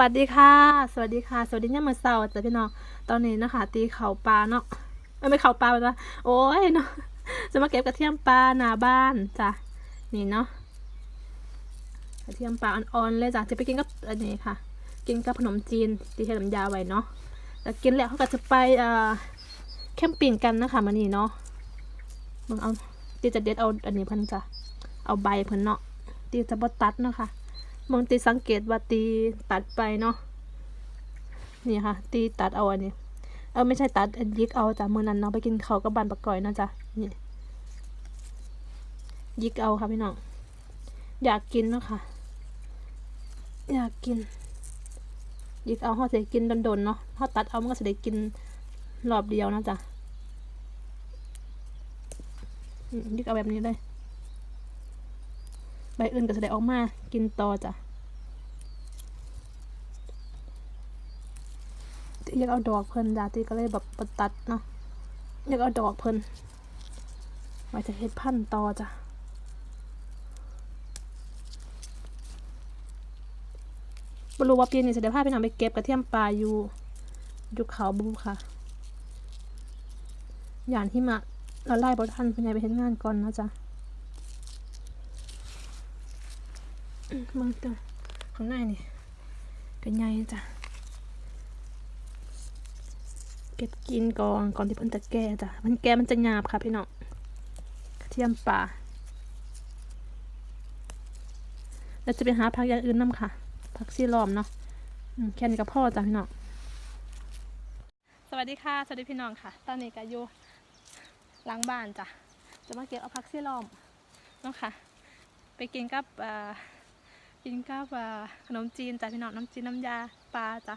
วัสดีค่ะ สวัสดีค่ะ สวัสดีเนี่ยามมื่อเช้าจ้ะพี่น้อง ตอนนี้นะคะ ตีเข่าปลาเนาะไม่เข่าปลาเลยนะโอ้ยเนาะ จะมาเก็บกระเทียมปลาหน้าบ้านจ้ะ นี่เนาะ กระเทียมปลาอ่อนๆเลยจ้ะ จะไปกินกับอันนี้ค่ะ กินกับขนมจีน ตีให้น้ำยาไว้เนาะแล้วกินแล้วเขาก็จะไปเอ่อแคมปิ้งกันนะคะมันนี่เนาะมึงเอาตีจะเด็ดเอาอันนี้เพิ่นจ้ะ เอาใบเพิ่นเนาะตีจะบ่ตัดเนาะค่ะ มองตีสังเกตว่าตีตัดไปเนาะนี่ค่ะ ตีตัดเอาอันนี้เออไม่ใช่ตัดยิกเอาจากมือนั้นเนาะไปกินเขากับบันปะก่อยนะจ๊ะนี่ยิกเอาค่ะพี่น้องอยากกินเนาะค่ะ อยากกินยิกเอาเขาจะได้กินโดนๆเนาะถ้าตัดเอามันก็จะได้กินรอบเดียวนะจ๊ะยิกเอาแบบนี้เลย อื่นก็จะได้ออกมากินต่อจ้ะอยากเอาดอกเพิ่นจ้ะตีก็เลยแบบบตัดเนาะอยากเอาดอกเพิ่นไว้จะเฮ็ดพันธุ์ต่อจ้ะบรู้ว่าปีนี้จะได้พาพี่น้องไปเก็บกระเทียมปลาอยู่อยู่เขาบูค่ะอย่างที่มาเราไล่บทันเป็นไงไปเห็นงานก่อนนะจ๊ะ มึงตัวข้างในนี่เป็นไงจ้ะ เก็บกินก่อนก่อนที่เพิ่นจะแก่จ้ะ มันแก่มันจะหยาบค่ะพี่น้องกระเทียมป่าแล้วจะไปหาผักอย่างอื่นน้ำค่ะ ผักซีลอมเนาะแค่นี้ก็พ่อจ้ะพี่น้อง สวัสดีค่ะ สวัสดีพี่น้องค่ะ ตอนนี้ก็อยู่หลังบ้านจ้ะ จะมาเก็บเอาผักซีลอมเนาะค่ะ ไปกินกับ กินกับอ่าขนมจีนจ้ะพี่น้องน้ำจีนน้ำยาปลาจ้ะ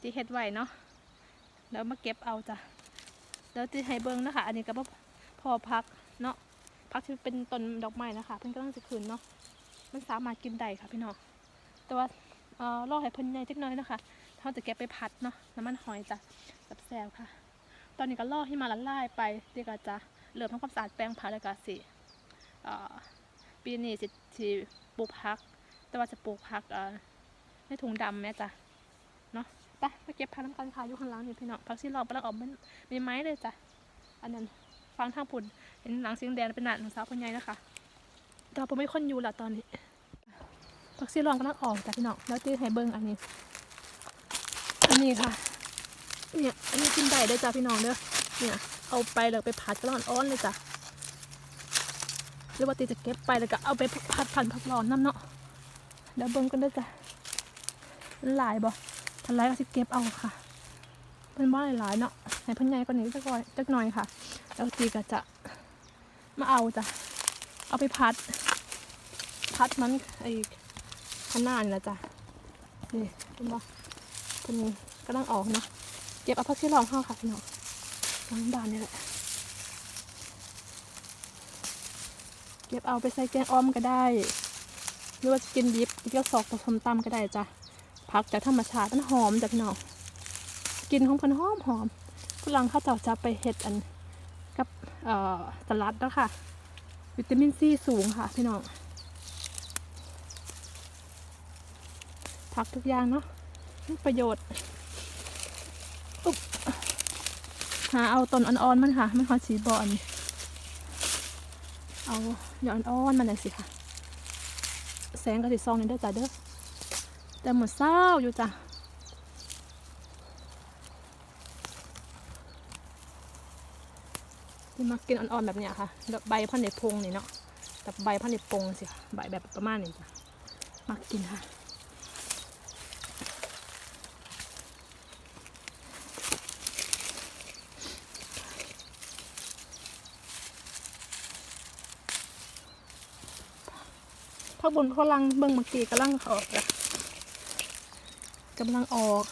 จีเฮ็ดไหวเนาะแล้วมาเก็บเอาจ้ะแล้วจีให้เบิ้งนะคะ อันนี้ก็บ่พอพักเนาะพักที่เป็นต้นดอกไม้นะคะ เพิ่นกำลังจะขึ้นเนาะมันสามารถกินได้ค่ะพี่น้องแต่ว่าเอ่อรอให้เพิ่นใหญ่จักน่อยนะคะเราจะเก็บไปผัดเนาะน้ำมันหอยจ้ะแซ่บๆค่ะ ตอนนี้ก็รอให้มาละลายไปเดี๋ยวก็จะเริ่มทำความสะอาดแปรงผักแล้วก็สิเอ่อปีนี้สิสิปลูกผัก แต่ว่าจะปลูกผักเอ่อในถุงดำแม่จ้ะเนาะไปไปเก็บผักน้ำกันค่ะอยู่ข้างหล่างนี่พี่น้องผักที่เรากำลังออกมันมีไม้เลยจ้ะอันนั้นฟังทางปุ่นเห็นหลังสีแดงเป็นหนาของสาวคนใหญ่นะคะแต่ว่าผมไม่คนอยู่ละตอนนี้ผักซีรองกำลังออกจ้ะพี่น้องแล้วตื้อให้เบิ้งอันนี้ อันนี้ค่ะ เนี่ยอันนี้กินได้เลยจ้ะพี่น้องเด้อเนี่ยเอาไปแล้วไปผัดกระร้อนอ้อนเลยจ้ะหรือว่าตีจะเก็บไปแล้วก็เอาไปผัดผัดผักร้อนน้ำเนาะ เดี๋ยวเบิ่งกันด้วยจ้ะหลายบ่ทันไรก็สิเก็บเอาค่ะเพิ่นบ่หลายๆเนาะให้เพิ่นใหญ่กว่านี้จักหน่อยจักหน่อยค่ะ แล้วตีก็จะมาเอาจ้ะเอาไปพัด พัดมันไอ้ข้างหน้านี่แหละจ้ะนี่เห็นบ่เพิ่นกำลังออกเนาะเก็บเอาพักที่รองเข้าค่ะพี่น้องล้างบานนี่แหละเก็บเอาไปใส่แกงอ้อมก็ได้ หรือว่าจะกินดิบกินกับซอกผสมตำก็ได้จ้ะผักจากธรรมชาติมันหอมจ้ะพี่น้องกินของเพิ่นหอมหอมฝรั่งเขาเจ้าจะไปเฮ็ดอันกับเอ่อสลัดแล้วค่ะ วิตามินซีสูงค่ะพี่น้องผักทุกอย่างเนาะประโยชน์อุ๊บหาเอาต้นอ่อนๆมันค่ะ มันหอสีบอนเอาหยอดอ่อนๆมันเลยสิค่ะ แสงกระติซองนี่เด้อจ้ะเด้อแต่หมดเศร้าอยู่จ้ะที่มากินอ่อนๆแบบเนี้ยค่ะแบบใบพันในพงนี่เนาะแบบใบพันในปงสิใบแบบประมาณนี้จ้ะมากินค่ะ บนกำลังเบิ่งเมื่อกี้กำลังออกจ้ะกำลังออก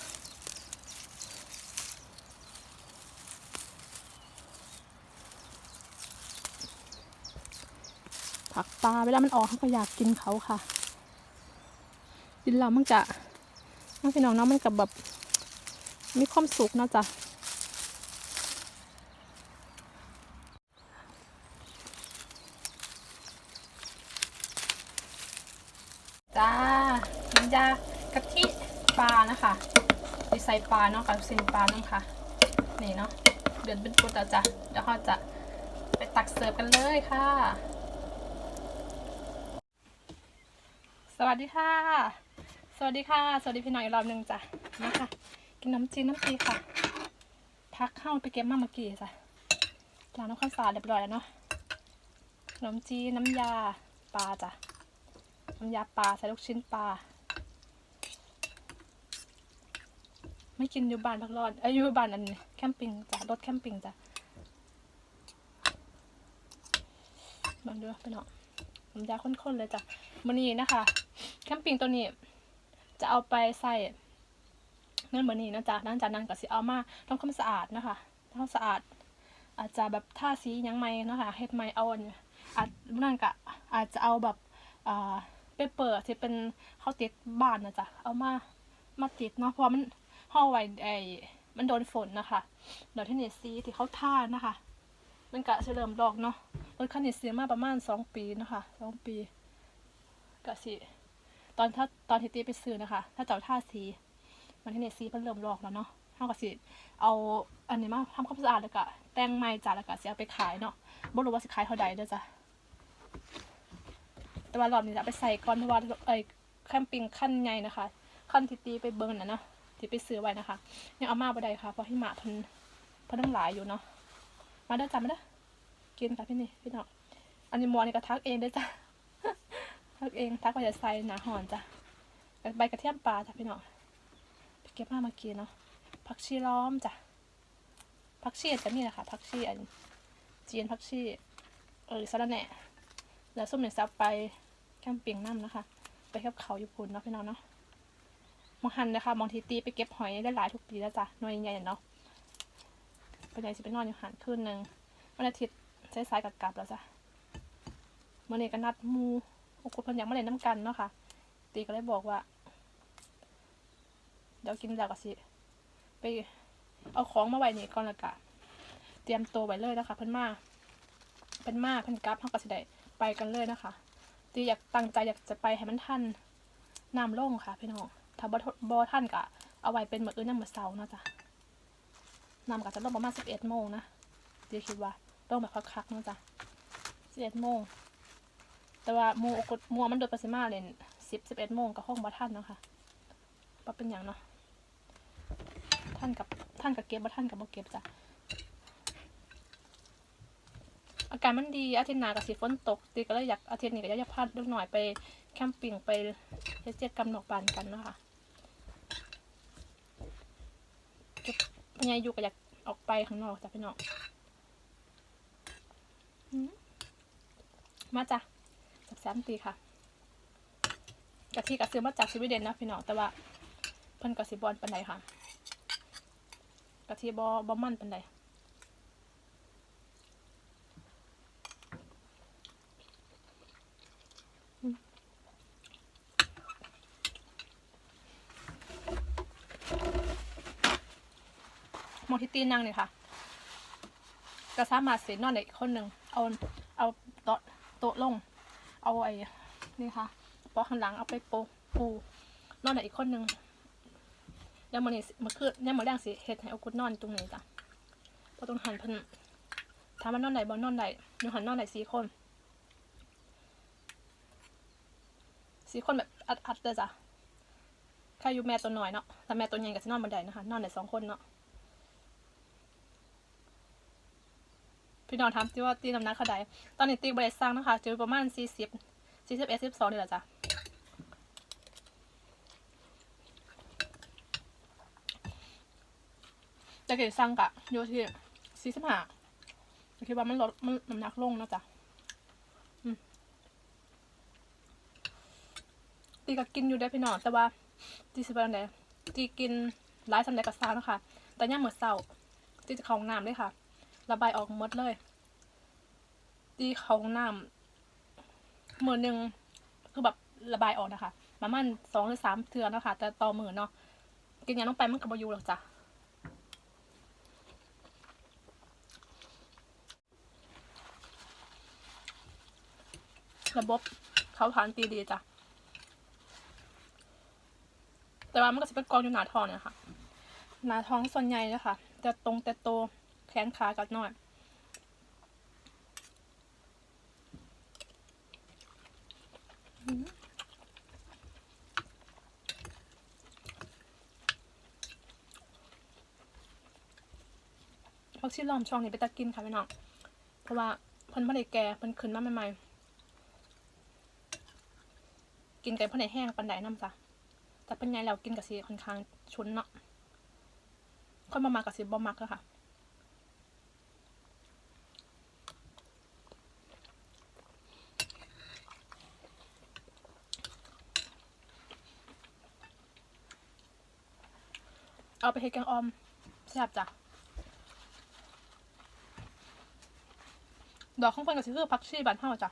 ผักปลาเวลามันออกเขาก็อยากกินเขาค่ะกินแล้วมันกะน้องพี่น้องเนาะมันกับแบบมีความสุขเนาะจ้ะ จ้าน้ำยากะทิปลานะคะดีใส่ปลาเนาะกับสินปลาเนาะค่ะนี่เนาะเดือดเป็นปุดแล้วจ้ะเดี๋ยวเราจะไปตักเสิร์ฟกันเลยค่ะ สวัสดีค่ะ สวัสดีค่ะ สวัสดีพี่น้องอีกรอบหนึ่งจ้ะนะคะกินน้ำจีนน้ำจีค่ะพักเข้าไปเก็บมาเมื่อกี้จ้ะล้างน้ำข้าวสารเรียบร้อยแล้วเนาะขนมจีนน้ำยาปลาจ้ะ น้ำยาปลาใส่ลูกชิ้นปลา ไม่กินอยู่บ้านพักรอดอ้ยอยู่บ้านอันนี้แคมปิ้งจ้ะรถแคมปิ้งจ้ะลองดูไปเนาะน้ำยาข้นๆเลยจ้ะมันนี้นะคะ แคมปิ้งตัวนี้ จะเอาไปใส่เงื่อนเหมือนนี้นะจ๊ะหลังจากนั้นก็สิเอามาทำความสะอาดนะคะทำความสะอาด อาจจะแบบท่าสียังไม่นะคะเฮ็ดไม่เอาอันนี้อาจนั่นก็อาจจะเอาแบบอ่า ปเปอร์ที่เป็นเข้าติดบ้านนะจ๊ะเอามามาติดเนาะเพราะว่ามันห่อไว้ไอ้มันโดนฝนนะคะเดี๋ยวที่นี่สีที่เขาท่านะคะ มันกะเฉลิมดอกเนาะรถคันนี้ซื้อมาประมาณสองปีนะคะสองปีกะสิตอนถ้าตอนที่ตีไปซื้อนะคะ ถ้าเจ้าท่าสีมันที่เนี่ยสีมันเริ่มลอกแล้วเนาะเท่ากับสิเอาอันนี้มาทำความสะอาดแล้วก็แต่งไม้จ้ะแล้วก็สิเอาไปขายเนาะบ่รู้ว่าสิขายเท่าใดเด้อจ้ะ แต่ว่ารอบนี้จะไปใส่ก่อนเพราะว่าไอ้แคมปิ้งขั้นใหญ่นะคะขั้นที่ตีไปเบิ่งน่ะเนาะที่ไปซื้อไว้นะคะยังเอามาบ่ได้ค่ะเพราะหิมะเพิ่นเพิ่นทั้งหลายอยู่เนาะมาเด้อจ้ะมาเด้อกินค่ะพี่นี่พี่น้องอันนี้มอนี่ก็ทักเองเด้อจ้ะทักเองทักว่าจะใส่หนาหอนจ้ะใบกระเทียมปลาจ้ะพี่น้องไปเก็บมาเมื่อกี้เนาะผักชีล้อมจ้ะผักชีจะมีนะคะผักชีอันจีนผักชีเออสะระแหน่ แล้วส้มเนี่ยซับไปแคมเปิ้งน้ำนะคะ ไปกับเขาญี่ปุ่นเนาะพี่น้องเนาะมองหันนะคะบางทีตีไปเก็บหอยได้หลายทุกปีแล้วจ้ะหน่วยใหญ่เนาะไปไหนจะไปนอนอยู่หันคืนหนึ่งวันอาทิตย์สายๆกลับแล้วจ้ะเมื่อนี้ก็นัดมูโอ้คุณพิ่นยังไม่ได้น้ำกันเนาะค่ะ ตีก็เลยบอกว่า เดี๋ยวกินแล้วก็สิไปเอาของมาไว้นี่ก่อนละกะ เตรียมตัวไว้เลยนะคะเพิ่นมาเพิ่นมาเพิ่นกลับเฮาก็สิได้ ไปกันเลยนะคะตีอยากตั้งใจอยากจะไปให้มันทันน้ำลงค่ะพี่น้องถ้าบ่ทบ่ทันก็เอาไว้เป็นเหมื้ออื่นนำมื้อเช้าเนาะจ้ะน้ำก็จะลงประมาณ11โมงนะตีคิดว่าลงแบบคักๆเนาะจ้ะ11โมงแต่ว่าหมูกดมัวมันโดยปริมาเลยสิบสิบเอ็ดโมงกับห้องบัท่านเนาะค่ะปะเป็นอย่างเนาะท่านกับท่านกับเก็บบัท่านกับบ่เก็บจ้ะ อากาศมันดีอาทิตย์หน้ากับสีฝนตกตีก็เลยอยากอาทิตย์นี้ก็อยากจะพาลูกหน่อยไปแคมปิ้งไปเฮ็ดกิจกรรมนอกบานกันเนาะค่ะจุดพญายุก็อยากออกไปข้างนอกจ้ะพี่น้องมาจ้ะจากแซมตีค่ะกะทิกะซื้อมาจากสวีเดนนะพี่น้องแต่ว่าเพิ่นกะสิบอลปันใดค่ะกะทิบอบอมันปันใด มองที่ตีนางเลยค่ะก็สามารถเสียนอนได้อีกคนหนึ่งเอาเอาโต๊ะโต๊ะลง เอาไอ้นี่ค่ะปอกข้างหลังเอาไปโปะปูนอนได้อีกคนหนึ่งแล้วมันนี่มันคือเนี่ยมันแรงสิเฮ็ดให้เอากุดนอนตรงนี้จ้ะพราตรงหันพิ่นถามันนอนได้บ่นอนได้อยู่หันนอนได้สี่คนสี่คนแบบอัดๆเลยจ้ะแค่อยู่แม่ตัวน้อยเนาะแต่แม่ตัวใหญ่ก็จะนอนบันไดนะคะ นอนได้สองคนเนาะ พี่น้องทำที่ว่าตีน้ำหนักเขาใดตอนนี้ตีบริษัทนะคะจอประมาณสี่สิบสี่สิบเอ็ดสิบสองนี่แหละจ้ะจะเกิดสั่งกะอยู่ที่สี่สิบห้าคิดว่ามันลดมันน้ำหนักลงนะจ๊ะตีก็กินอยู่ได้พี่น้องแต่ว่าตีสิบวันใดตีกินหลายสำเร็จกับซาวนะคะแต่ย่าเหมือนเศร้าตีจะเข้าห้องน้ำเลยค่ะ ระบายออกหมดเลย ตีเขาหน้ำมือหนึ่งคือแบบระบายออกนะคะประมาณสองหรือสามเทือนนะคะ แต่ต่อมือเนาะกินยาลงไปมันกับบอยูหรอกจ้ะระบบเขาผ่านตีดีจ้ะ แต่ว่ามันก็จะเป็นกองอยู่หนาท้องเนี่ยค่ะ หนาท้องส่วนใหญ่นะคะจะตรงแต่โต แขนขากัดน้อยพักชีล้อมช่องนี้ไปตัดกินค่ะพี่น้อง เพราะว่าเพิ่นไม่ได้แก่เพิ่นขึ้นมาใหม่ๆ กินไก่เพิ่นได้แห้งปันไดน้ำจ้ะแต่เป็นไงแล้วกินกับสีค่อนข้างชุนเนาะค่อยมามากับสีบ่มักอะค่ะ เอาไปเฮ็ดแกงออมแซ่บจ้ะดอกของเพิ่นก็สิคือผักชีบ้านเฮาจ้ะ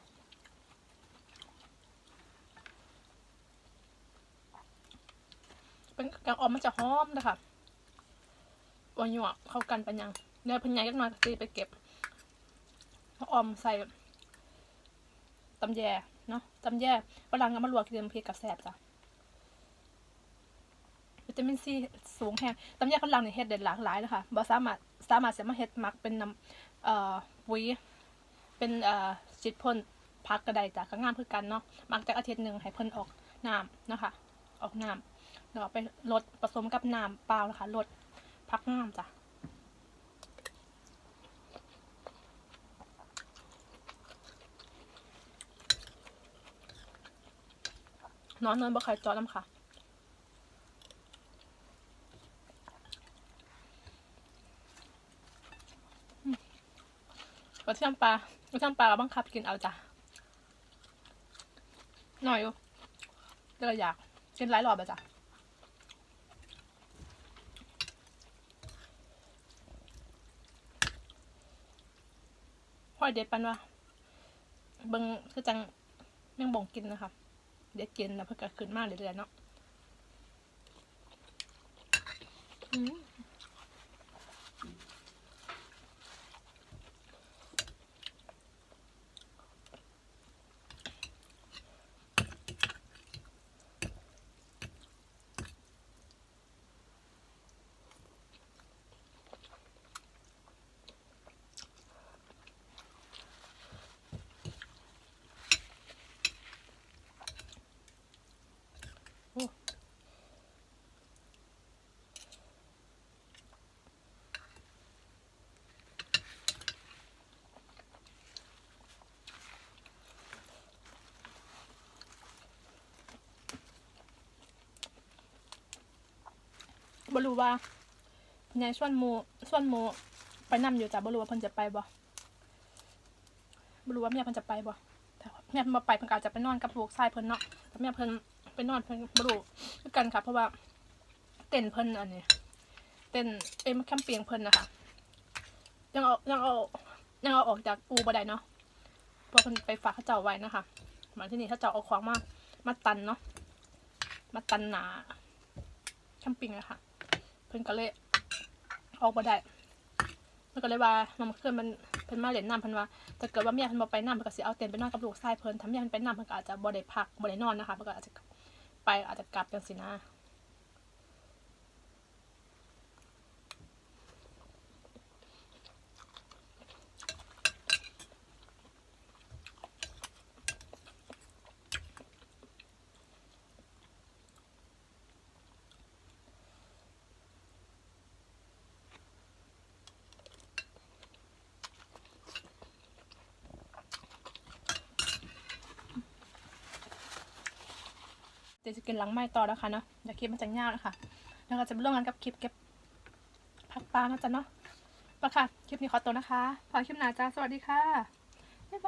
เป็นแกงออมมันจะหอมนะคะวันอยู่อะเข้ากันปัญญังแล้วเพิ่นใหญ่จักหน่อยก็สิไปเก็บอออมใส่ตำแยเนาะตำแยฝรั่งเอามาลวกกินน้ำพริกกับแซ่บจ้ะ ตามินซีสูงแฮงตำยาฝรั่งนี่เฮ็ดได้หลากหลายเลยค่ะบ่สามารถสามารถจะมาเฮ็ดมักเป็นน้ำเอ่อปุ๋ยเป็นเอ่อจิตพ่นพักก็ไดจ้ะก็งามคือกันเนาะมักจากอาทิตย์หนึ่งให้เพิ่นออกน้ำนะคะ ออกน้ำแล้วไปลดผสมกับน้ำเปล่านะคะลดพักงามจ้ะนอนนอนบ่ใครจอดน้ำค่ะ กระเทียมปลากระเทียมปลาก็บังคับกินเอาจ้ะหน่อยอยู่เดี๋ยวเราอยากกินหลายรอบอะจ้ะพ่อยเด็ดปันว่าเบิงคือจังแมงบ่งกินนะคะเด็ดกินแล้วเพื่อก็ขึ้นมากเรื่อยๆเนาะอืม บรู้ว่าเพิ่นยายส่วนหมูส่วนหมูไปนำอยู่จ้ะบรู้ว่าเพิ่นจะไปบ่บรู้ว่าแม่เพิ่นจะไปบ่แต่ว่าแม่เพิ่นบ่ไปเพิ่นก็อาจจะไปนอนกับลูกชายเพิ่นเนาะแต่แม่เพิ่นไปนอนเพิ่นบรู้คือกันค่ะ เพราะว่าเต้นเพิ่นอันนี้เต้นเอ็มแคมเปียงเพิ่นนะคะยังเอายังเอายังเอาออกจากอูบ่ได้เนาะเพราะเพิ่นไปฝากเขาเจ้าไว้นะคะมาที่นี่เขาเจ้าเอาของมามาตันเนาะมาตันหนาแคมปิ้งอะค่ะ เพิ่นก็เลยออกมาได้เพิ่นก็เลยว่าน้ำขึ้นมันเพิ่นมาเล่นน้ำเพิ่นว่าถ้าเกิดว่าเมียเพิ่นบ่ไปน้ำเพิ่นก็สิเอาเต็นท์ไปนอนกับลูกชายเพิ่นถ้าเมียเพิ่นไปน้ำเพิ่นก็อาจจะบ่ได้พักบ่ได้นอนนะคะเพิ่นก็อาจจะไปอาจจะกลับจังซี่นะ ดี๋ยวจะกินหลังไม้ต่อแล้วค่ะเนาะจะคลิปมันจะยาวนะคะแล้วก็จะเปร่วมงานกับคลิปเก็บผักปลานะจ๊ะเนาะไปค่ะ คลิปนี้ขอตัวนะคะพอคลิปหน้าจ้าสวัสดีค่ะบ๊ายบาย